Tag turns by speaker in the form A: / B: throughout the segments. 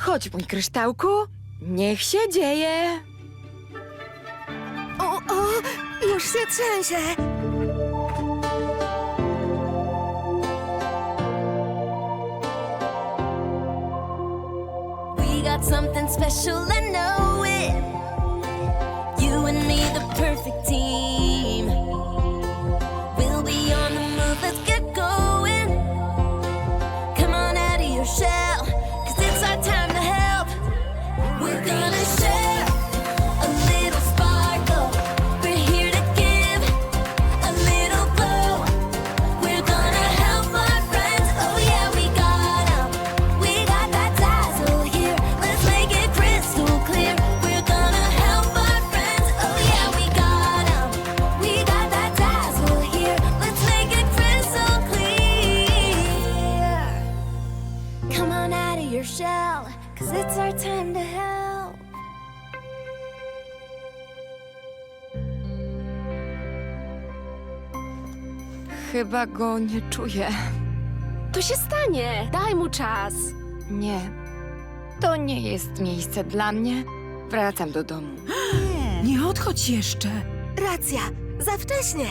A: Chodź, mój kryształku. Niech się dzieje.
B: O, o, już się trzęsie.
C: We got something special, I know it. You and me, the perfect team.
A: Chyba go nie czuję.
B: To się stanie. Daj mu czas.
A: Nie. To nie jest miejsce dla mnie. Wracam do domu.
D: Nie odchodź jeszcze.
B: Racja, za wcześnie.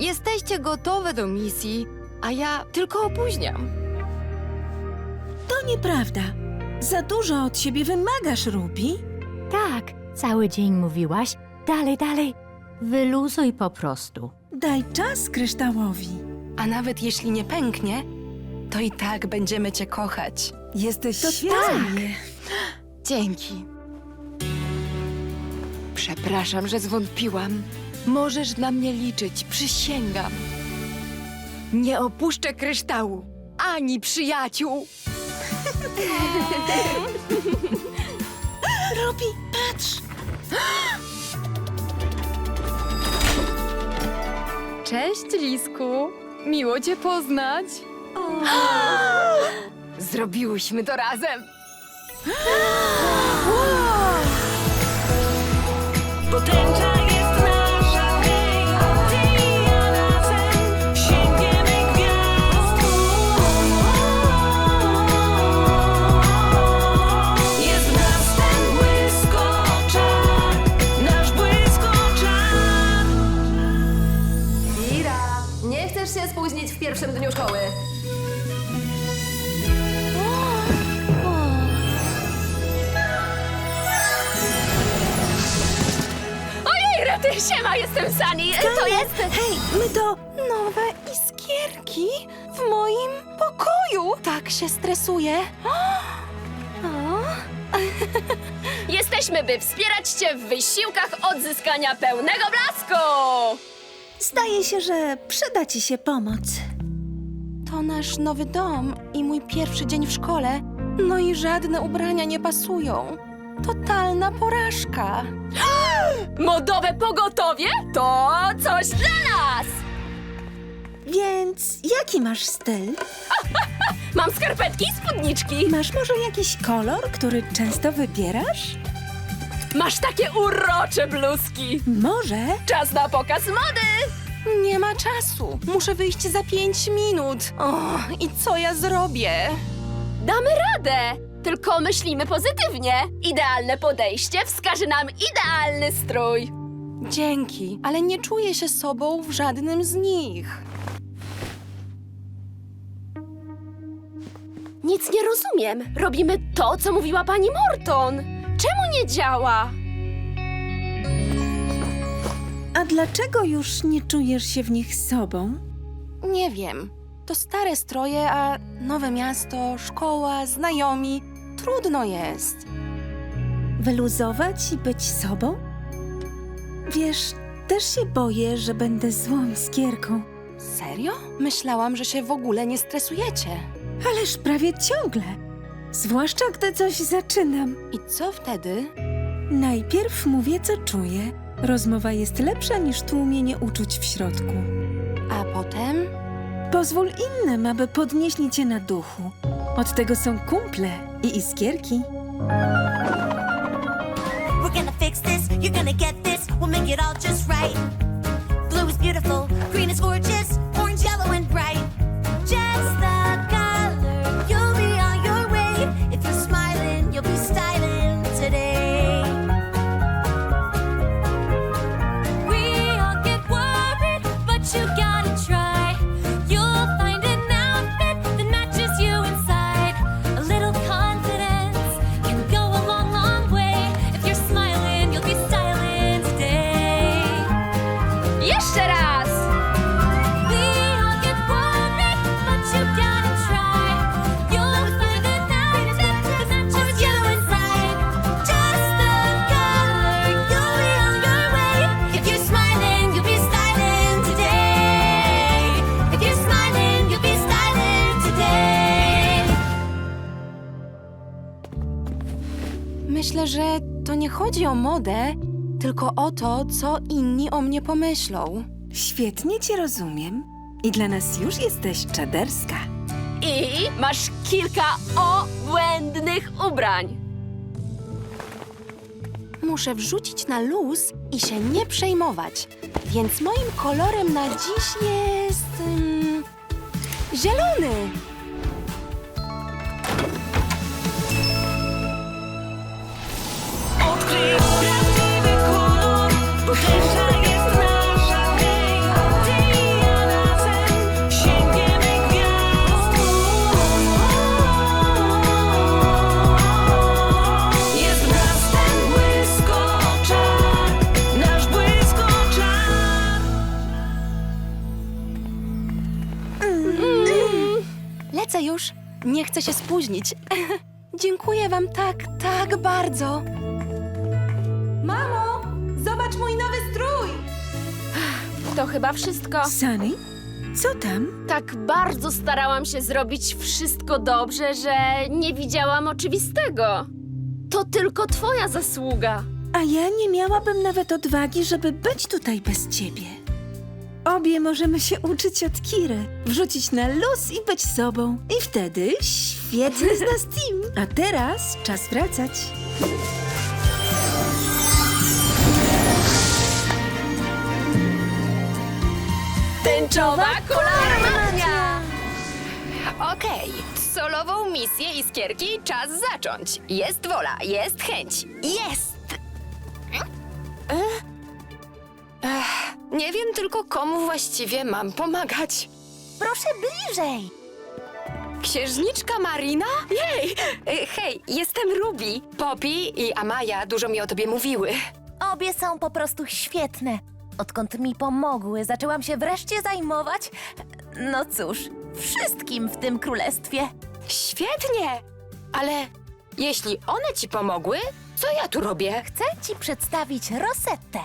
A: Jesteście gotowe do misji, a ja tylko opóźniam.
D: To nieprawda. Za dużo od siebie wymagasz, Ruby.
E: Tak, cały dzień mówiłaś. Dalej, dalej. Wyluzuj po prostu.
D: Daj czas kryształowi.
F: A nawet jeśli nie pęknie, to i tak będziemy cię kochać.
D: Jesteś
B: To
D: świetny.
A: Dzięki. Przepraszam, że zwątpiłam. Możesz na mnie liczyć, przysięgam. Nie opuszczę kryształu, ani przyjaciół.
D: Ruby, patrz.
A: Cześć, Lisku. Miło cię poznać. Zrobiłyśmy to razem.
G: Potęcza
B: pierwszym dniu szkoły.
H: Ojej, rety, siema, jestem Sani. To jest...
D: Hej, my to...
F: Nowe iskierki w moim pokoju. Tak się stresuję.
H: Jesteśmy, by wspierać cię w wysiłkach odzyskania pełnego blasku!
D: Zdaje się, że przyda ci się pomoc.
F: To nasz nowy dom i mój pierwszy dzień w szkole. No i żadne ubrania nie pasują. Totalna porażka.
H: Modowe pogotowie to coś dla nas!
D: Więc jaki masz styl?
H: Mam skarpetki i spódniczki.
D: Masz może jakiś kolor, który często wybierasz?
H: Masz takie urocze bluzki.
D: Może?
H: Czas na pokaz mody!
F: Nie ma czasu. Muszę wyjść za pięć minut. O, i co ja zrobię?
H: Damy radę! Tylko myślimy pozytywnie. Idealne podejście wskaże nam idealny strój.
F: Dzięki, ale nie czuję się sobą w żadnym z nich.
H: Nic nie rozumiem. Robimy to, co mówiła pani Morton. Czemu nie działa?
D: A dlaczego już nie czujesz się w nich sobą?
F: Nie wiem. To stare stroje, a nowe miasto, szkoła, znajomi. Trudno jest.
D: Wyluzować i być sobą? Wiesz, też się boję, że będę złą iskierką.
F: Serio? Myślałam, że się w ogóle nie stresujecie.
D: Ależ prawie ciągle. Zwłaszcza gdy coś zaczynam.
F: I co wtedy?
D: Najpierw mówię, co czuję. Rozmowa jest lepsza niż tłumienie uczuć w środku.
F: A potem?
D: Pozwól innym, aby podnieśli cię na duchu. Od tego są kumple i iskierki.
C: We're gonna fix this, you're gonna get this, we'll make it all just right. Blue is beautiful, green is gorgeous,
I: że to nie chodzi o modę, tylko o to, co inni o mnie pomyślą.
D: Świetnie cię rozumiem. I dla nas już jesteś czaderska.
H: I masz kilka obłędnych ubrań.
I: Muszę wrzucić na luz i się nie przejmować. Więc moim kolorem na dziś jest. ym, zielony. Lecę już. Nie chcę się spóźnić. Dziękuję wam tak, tak bardzo. Mamo, zobacz mój nowy strój!
H: To chyba wszystko.
D: Sunny, co tam?
H: Tak bardzo starałam się zrobić wszystko dobrze, że nie widziałam oczywistego. To tylko twoja zasługa.
D: A ja nie miałabym nawet odwagi, żeby być tutaj bez ciebie. Obie możemy się uczyć od Kiry, wrzucić na luz i być sobą. I wtedy świetny z nas team. A teraz czas wracać.
H: Tęczowa kolarmania!
F: Okej, solową misję Iskierki czas zacząć. Jest wola, jest chęć. Jest! Ech? Ech, nie wiem tylko komu właściwie mam pomagać.
B: Proszę bliżej.
F: Księżniczka Marina? Jej! E, Hej, jestem Ruby. Poppy i Amaya dużo mi o tobie mówiły.
J: Obie są po prostu świetne. Odkąd mi pomogły, zaczęłam się wreszcie zajmować. No cóż, wszystkim w tym królestwie.
F: Świetnie! Ale jeśli one ci pomogły, co ja tu robię?
J: Chcę ci przedstawić Rosettę.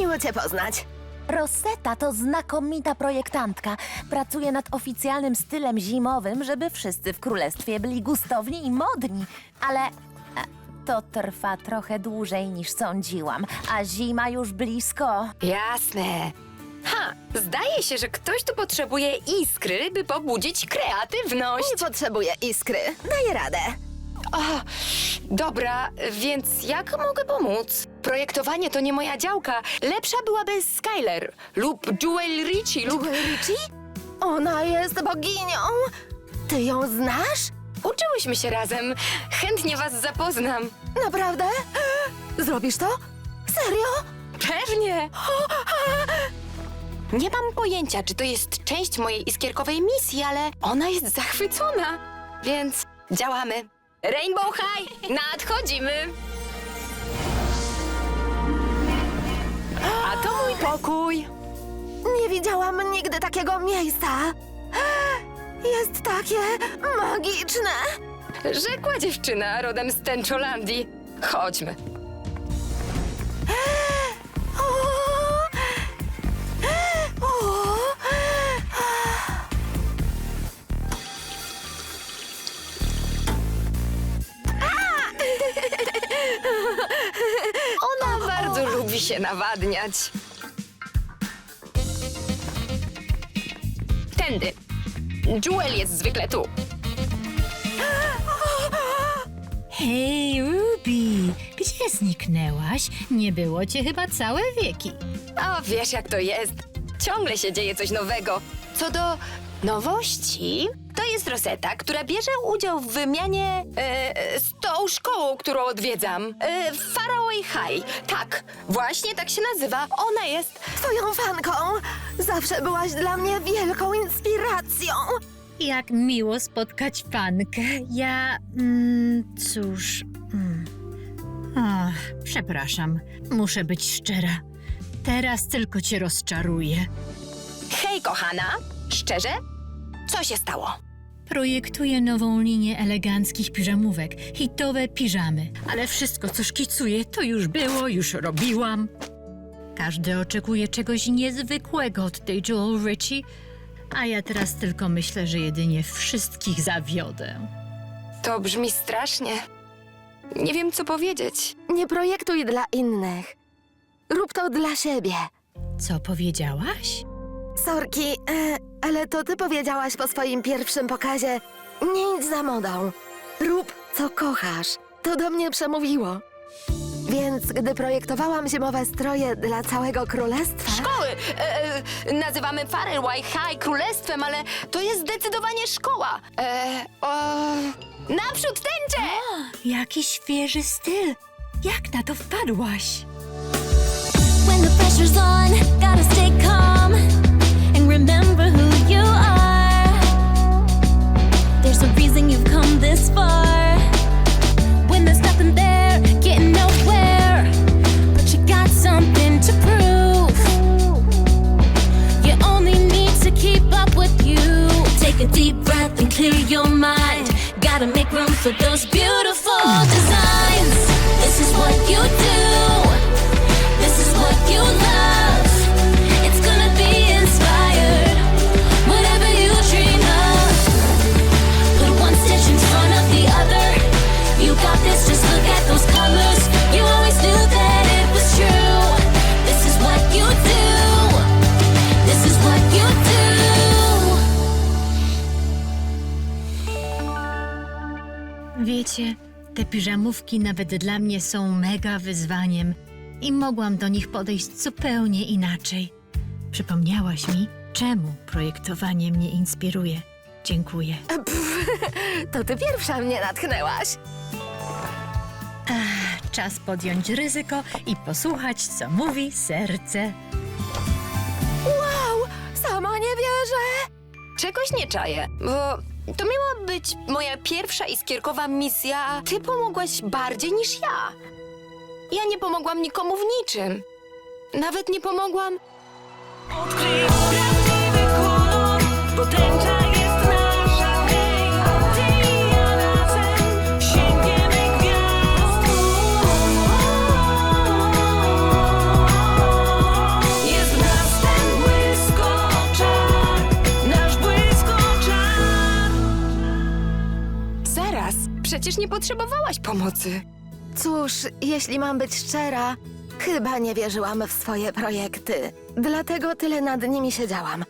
B: Miło cię poznać.
J: Rosetta to znakomita projektantka. Pracuje nad oficjalnym stylem zimowym, żeby wszyscy w królestwie byli gustowni i modni. Ale to trwa trochę dłużej niż sądziłam, a zima już blisko.
F: Jasne. Ha, zdaje się, że ktoś tu potrzebuje iskry, by pobudzić kreatywność.
B: Nie potrzebuję iskry. Daję radę.
F: O, dobra, więc jak mogę pomóc? Projektowanie to nie moja działka. Lepsza byłaby Skyler lub Jewel Richie lub...
B: Jewel Richie? Ona jest boginią. Ty ją znasz?
F: Uczyłyśmy się razem. Chętnie was zapoznam.
B: Naprawdę? Zrobisz to? Serio?
F: Pewnie. Nie mam pojęcia, czy to jest część mojej iskierkowej misji, ale ona jest zachwycona. Więc działamy. Rainbow High, nadchodzimy. A to mój pokój.
B: Nie widziałam nigdy takiego miejsca. Jest takie magiczne.
F: Rzekła dziewczyna rodem z Tęczolandii. Chodźmy.
B: O! O!
F: Ona bardzo lubi się nawadniać. Tędy. Jewel jest zwykle tu.
E: Hej, Ruby, gdzie zniknęłaś? Nie było cię chyba całe wieki.
F: O, wiesz jak to jest. Ciągle się dzieje coś nowego. Co do nowości, jest Rosetta, która bierze udział w wymianie e, z tą szkołą, którą odwiedzam. E, Faraway High. Tak, właśnie tak się nazywa. Ona jest...
B: Twoją fanką. Zawsze byłaś dla mnie wielką inspiracją.
E: Jak miło spotkać fankę. Ja. Mm, cóż. Mm. Ach, przepraszam, muszę być szczera. Teraz tylko cię rozczaruję.
F: Hej, kochana. Szczerze? Co się stało?
E: Projektuję nową linię eleganckich piżamówek, hitowe piżamy. Ale wszystko, co szkicuję, to już było, już robiłam. Każdy oczekuje czegoś niezwykłego od tej Joel Richie, a ja teraz tylko myślę, że jedynie wszystkich zawiodę.
F: To brzmi strasznie. Nie wiem, co powiedzieć.
B: Nie projektuj dla innych. Rób to dla siebie.
E: Co powiedziałaś?
B: Sorki, e, ale to ty powiedziałaś po swoim pierwszym pokazie. Nie idź za modą. Rób, co kochasz. To do mnie przemówiło. Więc gdy projektowałam zimowe stroje dla całego królestwa...
F: Szkoły! E, e, nazywamy Fareway High królestwem, ale to jest zdecydowanie szkoła. E, o, naprzód tęczę!
E: Jaki świeży styl! Jak na to wpadłaś?
K: When the pressure's on, gotta stay calm A reason you've come this far. When there's nothing there, getting nowhere, but you got something to prove. You only need to keep up with you. Take a deep breath and clear your mind. Gotta make room for those beautiful designs. This is what you do. This is what you love.
E: Wiecie, te piżamówki nawet dla mnie są mega wyzwaniem i mogłam do nich podejść zupełnie inaczej. Przypomniałaś mi, czemu projektowanie mnie inspiruje. Dziękuję.
B: To ty pierwsza mnie natchnęłaś.
E: Czas podjąć ryzyko i posłuchać, co mówi serce.
B: Wow, sama nie wierzę.
F: Czegoś nie czaję, bo to miała być moja pierwsza iskierkowa misja. a Ty pomogłaś bardziej niż ja. Ja nie pomogłam nikomu w niczym. Nawet nie pomogłam
G: Odkryj prawdziwy kolor, bo
F: przecież nie potrzebowałaś pomocy.
B: Cóż, jeśli mam być szczera, chyba nie wierzyłam w swoje projekty. Dlatego tyle nad nimi siedziałam.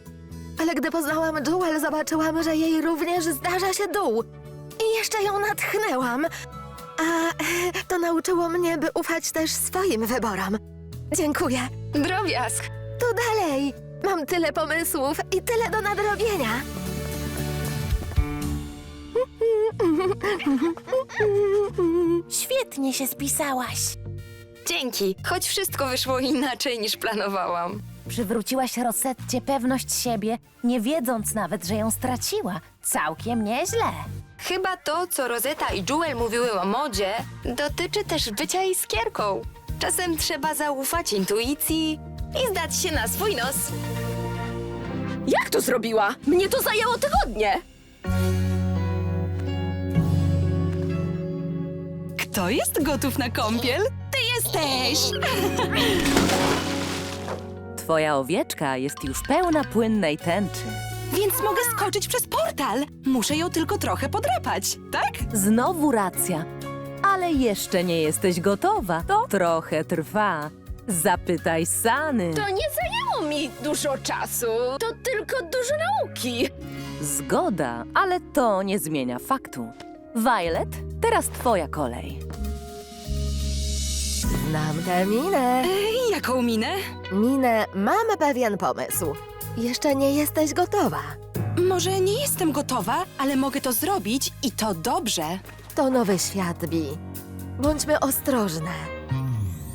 B: Ale gdy poznałam Jewel, zobaczyłam, że jej również zdarza się dół. I jeszcze ją natchnęłam. A to nauczyło mnie, by ufać też swoim wyborom. Dziękuję.
F: Drobiazg.
B: To dalej. Mam tyle pomysłów i tyle do nadrobienia.
J: Świetnie się spisałaś.
F: Dzięki, choć wszystko wyszło inaczej niż planowałam.
J: Przywróciłaś Rosetcie pewność siebie, nie wiedząc nawet, że ją straciła. Całkiem nieźle.
F: Chyba to, co Rosetta i Jewel mówiły o modzie, dotyczy też bycia iskierką. Czasem trzeba zaufać intuicji i zdać się na swój nos.
I: Jak to zrobiła? Mnie to zajęło tygodnie.
L: Kto jest gotów na kąpiel? Ty jesteś!
J: Twoja owieczka jest już pełna płynnej tęczy.
L: Więc mogę skoczyć przez portal. Muszę ją tylko trochę podrapać, tak?
J: Znowu racja. Ale jeszcze nie jesteś gotowa. To trochę trwa. Zapytaj Sany.
H: To nie zajęło mi dużo czasu. To tylko dużo nauki.
J: Zgoda, ale to nie zmienia faktu. Violet, teraz twoja kolej.
B: Znam tę minę.
L: I jaką minę?
B: Minę, mam pewien pomysł. Jeszcze nie jesteś gotowa.
L: Może nie jestem gotowa, ale mogę to zrobić i to dobrze.
B: To nowy świat, Bi. Bądźmy ostrożne.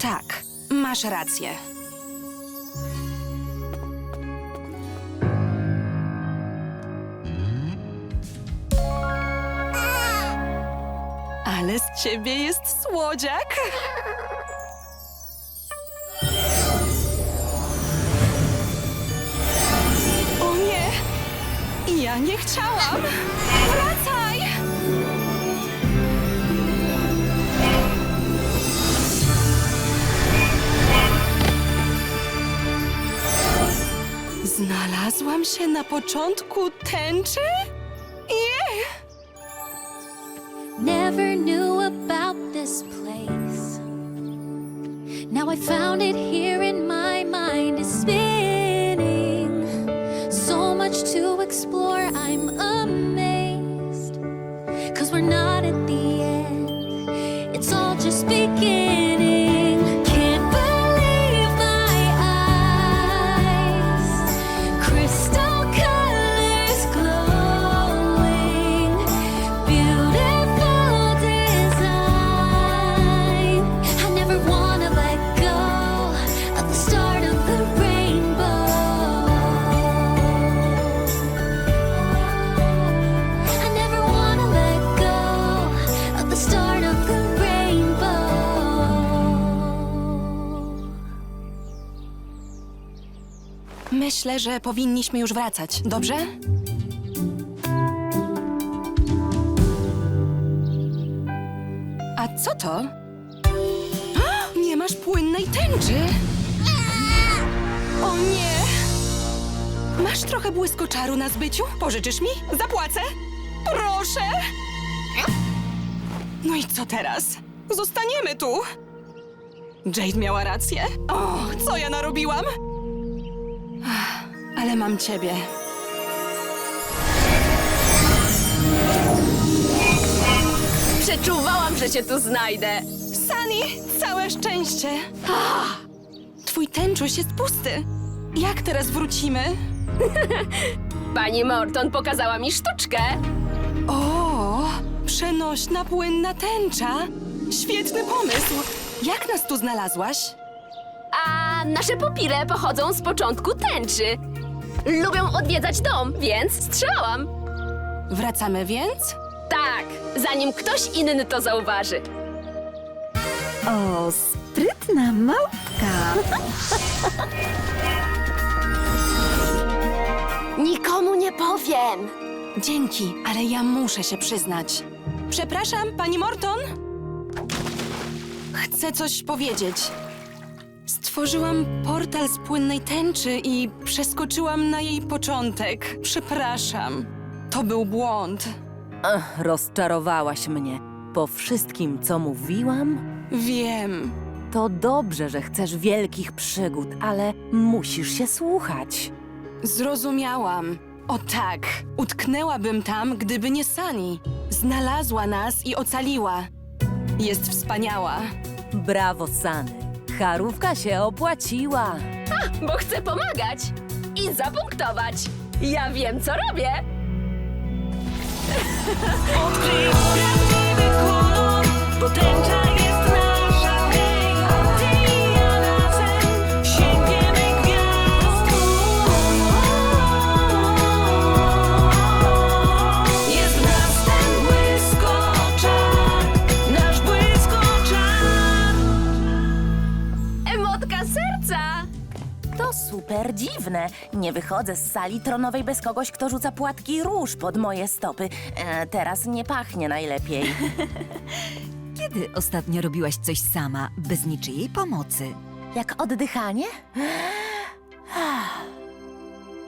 L: Tak, masz rację. Ale z ciebie jest słodziak. O nie! Ja nie chciałam! Wracaj! Znalazłam się na początku tęczy?
K: I found it here and my mind is spinning. So much to explore,
F: Myślę, że powinniśmy już wracać, dobrze? A co to? Nie masz płynnej tęczy! O nie! Masz trochę błyskoczaru na zbyciu? Pożyczysz mi? Zapłacę! Proszę! No i co teraz? Zostaniemy tu! Jade miała rację. O, co ja narobiłam? Ale mam ciebie.
M: Przeczuwałam, że cię tu znajdę.
F: Sani, całe szczęście. Twój tęczuś jest pusty. Jak teraz wrócimy?
M: Pani Morton pokazała mi sztuczkę.
F: O, przenośna płynna tęcza. Świetny pomysł. Jak nas tu znalazłaś?
H: A nasze pupile pochodzą z początku tęczy. Lubią odwiedzać dom, więc strzelałam.
F: Wracamy więc?
H: Tak, zanim ktoś inny to zauważy.
N: O, sprytna małpka.
H: Nikomu nie powiem.
F: Dzięki, ale ja muszę się przyznać. Przepraszam, pani Morton? Chcę coś powiedzieć. Stworzyłam portal z płynnej tęczy i przeskoczyłam na jej początek. Przepraszam. To był błąd.
J: Ach, rozczarowałaś mnie. Po wszystkim, co mówiłam,
F: Wiem.
J: to dobrze, że chcesz wielkich przygód, ale musisz się słuchać.
F: Zrozumiałam. O tak, utknęłabym tam, gdyby nie Sani. Znalazła nas i ocaliła. Jest wspaniała.
J: Brawo, Sany. Charówka się opłaciła.
H: Bo chcę pomagać i zapunktować. Ja wiem, co robię.
O: Odkryj prawdziwy kolor, bo
J: Nie wychodzę z sali tronowej bez kogoś, kto rzuca płatki róż pod moje stopy. E, teraz nie pachnie najlepiej.
A: Kiedy ostatnio robiłaś coś sama, bez niczyjej pomocy?
J: Jak oddychanie?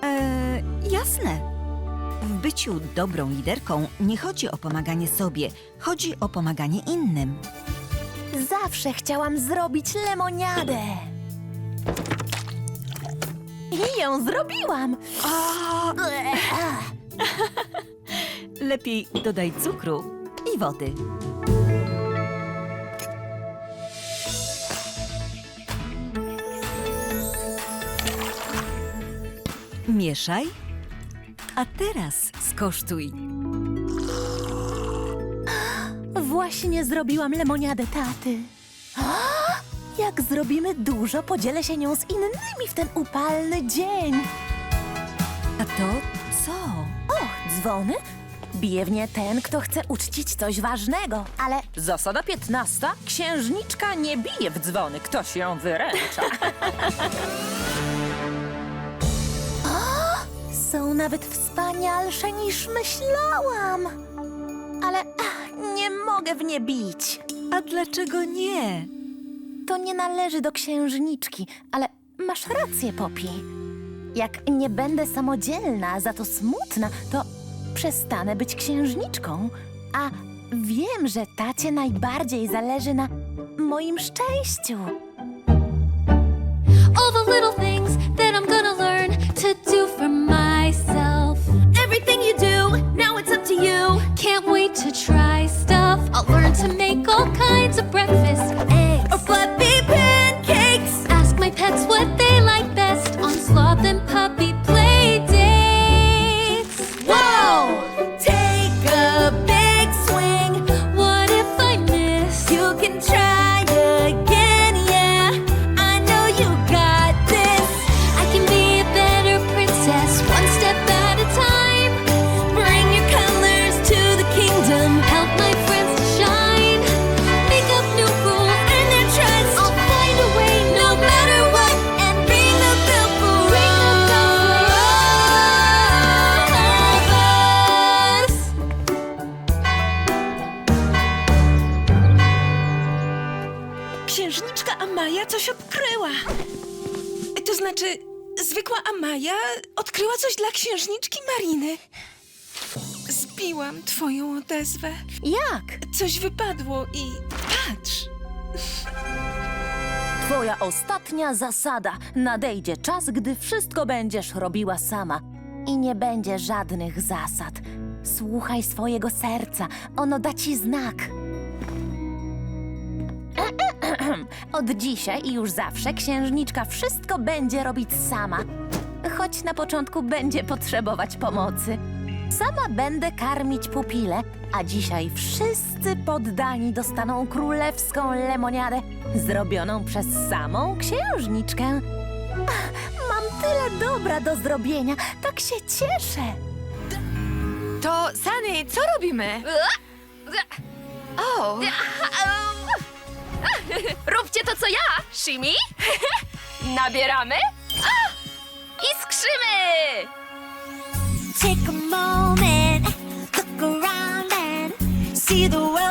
A: Eee, jasne. W byciu dobrą liderką nie chodzi o pomaganie sobie, chodzi o pomaganie innym.
J: Zawsze chciałam zrobić lemoniadę. I ją zrobiłam.
A: Lepiej dodaj cukru i wody. Mieszaj. A teraz skosztuj.
J: Właśnie zrobiłam lemoniadę taty. Jak zrobimy dużo, podzielę się nią z innymi w ten upalny dzień.
A: A to co?
J: Och, dzwony? Bije w nie ten, kto chce uczcić coś ważnego. Ale zasada piętnasta? Księżniczka nie bije w dzwony, ktoś ją wyręcza. Są nawet wspanialsze niż myślałam. Ale ach, nie mogę w nie bić.
A: A dlaczego nie?
J: To nie należy do księżniczki, ale masz rację, Poppy. Jak nie będę samodzielna, za to smutna, to przestanę być księżniczką. A wiem, że tacie najbardziej zależy na moim szczęściu.
K: all the little things that I'm gonna learn to do for myself. Everything you do, now it's up to you. Can't wait to try stuff. I'll learn to make all kinds of breakfast, To
D: znaczy, zwykła Amaja odkryła coś dla księżniczki Mariny. Zbiłam twoją odezwę.
J: Jak?
D: Coś wypadło i patrz.
J: Twoja ostatnia zasada. Nadejdzie czas, gdy wszystko będziesz robiła sama. I nie będzie żadnych zasad. Słuchaj swojego serca, ono da ci znak. Od dzisiaj i już zawsze księżniczka wszystko będzie robić sama. Choć na początku będzie potrzebować pomocy. Sama będę karmić pupile, a dzisiaj wszyscy poddani dostaną królewską lemoniadę zrobioną przez samą księżniczkę. Ach, Mam tyle dobra do zrobienia, tak się cieszę.
F: To, Sany, co robimy? O,
H: Róbcie to, co ja, Shimi.
F: Nabieramy A!
H: i skrzymy!
K: Take a moment, look around and see the world.